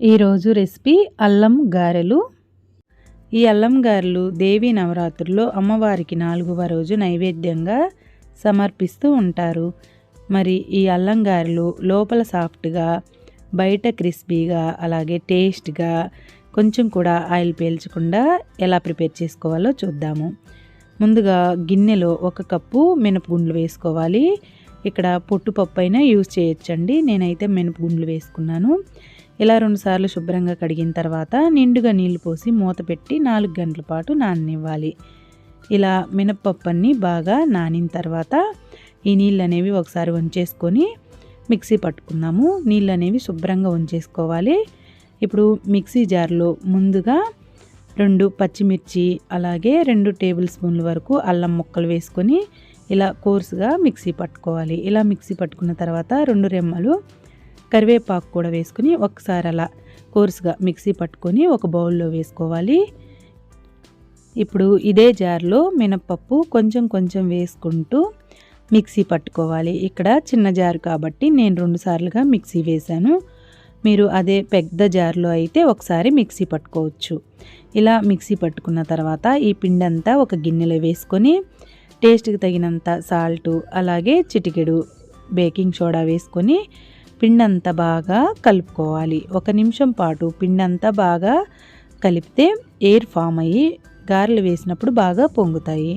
ఈరోజు రెసిపీ అల్లం గారెలు. ఈ అల్లం గారెలు దేవీ నవరాత్రుల్లో అమ్మవారికి నాలుగవ రోజు నైవేద్యంగా సమర్పిస్తూ ఉంటారు. మరి ఈ అల్లం గారెలు లోపల సాఫ్ట్గా బయట క్రిస్పీగా అలాగే టేస్ట్గా కొంచెం కూడా ఆయిల్ పీల్చకుండా ఎలా ప్రిపేర్ చేసుకోవాలో చూద్దాము. ముందుగా గిన్నెలో ఒక కప్పు మినపగుండ్లు వేసుకోవాలి. ఇక్కడ పొట్టుపప్పు అయినా యూజ్ చేయొచ్చండి. నేనైతే మినపగుండ్లు వేసుకున్నాను. ఇలా రెండుసార్లు శుభ్రంగా కడిగిన తర్వాత నిండుగా నీళ్ళు పోసి మూత పెట్టి నాలుగు గంటల పాటు నాననివ్వాలి. ఇలా మినప్పప్పు అన్నీ బాగా నానిన తర్వాత ఈ నీళ్ళు అనేవి ఒకసారి వంచేసుకొని మిక్సీ పట్టుకుందాము. నీళ్ళు అనేవి శుభ్రంగా వంచేసుకోవాలి. ఇప్పుడు మిక్సీ జార్లో ముందుగా రెండు పచ్చిమిర్చి అలాగే రెండు టేబుల్ స్పూన్ల వరకు అల్లం ముక్కలు వేసుకొని ఇలా కోర్సుగా మిక్సీ పట్టుకోవాలి. ఇలా మిక్సీ పట్టుకున్న తర్వాత రెండు రెమ్మలు కరివేపాకు కూడా వేసుకుని ఒకసారి అలా కోర్సుగా మిక్సీ పట్టుకొని ఒక బౌల్లో వేసుకోవాలి. ఇప్పుడు ఇదే జార్లో మినప్పప్పు కొంచెం కొంచెం వేసుకుంటూ మిక్సీ పట్టుకోవాలి. ఇక్కడ చిన్న జారు కాబట్టి నేను రెండు సార్లుగా మిక్సీ వేశాను. మీరు అదే పెద్ద జార్లో అయితే ఒకసారి మిక్సీ పట్టుకోవచ్చు. ఇలా మిక్సీ పట్టుకున్న తర్వాత ఈ పిండి అంతా ఒక గిన్నెలో వేసుకొని టేస్ట్కి తగినంత సాల్టు అలాగే చిటికెడు బేకింగ్ సోడా వేసుకొని పిండంతా బాగా కలుపుకోవాలి. ఒక నిమిషం పాటు పిండంతా బాగా కలిపితే ఎయిర్ ఫామ్ అయ్యి గారెలు వేసినప్పుడు బాగా పొంగుతాయి.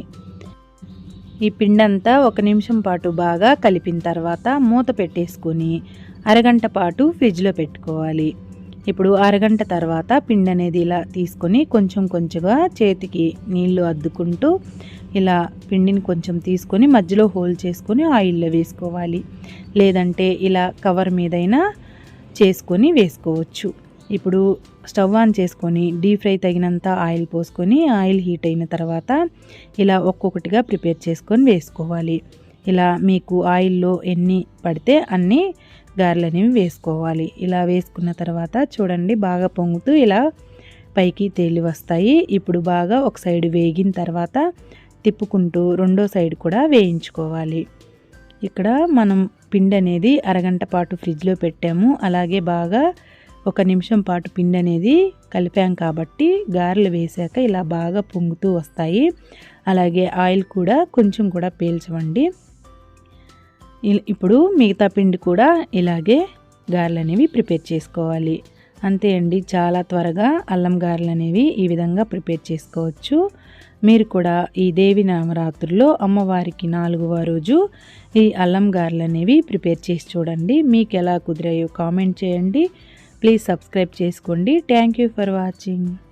ఈ పిండంతా ఒక నిమిషం పాటు బాగా కలిపిన తర్వాత మూత పెట్టేసుకొని అరగంట పాటు ఫ్రిడ్జ్లో పెట్టుకోవాలి. ఇప్పుడు అరగంట తర్వాత పిండి అనేది ఇలా తీసుకొని కొంచెం కొంచెంగా చేతికి నీళ్ళు అద్దుకుంటూ ఇలా పిండిని కొంచెం తీసుకొని మధ్యలో హోల్ చేసుకొని ఆయిల్లో వేసుకోవాలి. లేదంటే ఇలా కవర్ మీదైనా చేసుకొని వేసుకోవచ్చు. ఇప్పుడు స్టవ్ ఆన్ చేసుకొని డీప్ ఫ్రై తగినంత ఆయిల్ పోసుకొని ఆయిల్ హీట్ అయిన తర్వాత ఇలా ఒక్కొక్కటిగా ప్రిపేర్ చేసుకొని వేసుకోవాలి. ఇలా మీకు ఆయిల్లో ఎన్ని పడితే అన్నీ గారెలు అనేవి వేసుకోవాలి. ఇలా వేసుకున్న తర్వాత చూడండి బాగా పొంగుతూ ఇలా పైకి తేలి వస్తాయి. ఇప్పుడు బాగా ఒక సైడ్ వేగిన తర్వాత తిప్పుకుంటూ రెండో సైడ్ కూడా వేయించుకోవాలి. ఇక్కడ మనం పిండి అనేది అరగంట పాటు ఫ్రిడ్జ్లో పెట్టాము. అలాగే బాగా ఒక నిమిషం పాటు పిండి అనేది కలిపాం కాబట్టి గారెలు వేసాక ఇలా బాగా పొంగుతూ వస్తాయి. అలాగే ఆయిల్ కూడా కొంచెం కూడా పీల్చవండి. ఇప్పుడు మిగతా పిండి కూడా ఇలాగే గారెలు అనేవి ప్రిపేర్ చేసుకోవాలి. అంతే అండి చాలా త్వరగా అల్లం గారెలు అనేవి ఈ విధంగా ప్రిపేర్ చేసుకోవచ్చు. మీరు కూడా ఈ దేవి నవరాత్రుల్లో అమ్మవారికి నాలుగవ రోజు ఈ అల్లం గారెలు అనేవి ప్రిపేర్ చేసి చూడండి. మీకు ఎలా కుదిరాయో కామెంట్ చేయండి. ప్లీజ్ సబ్స్క్రైబ్ చేసుకోండి. Thank you for watching.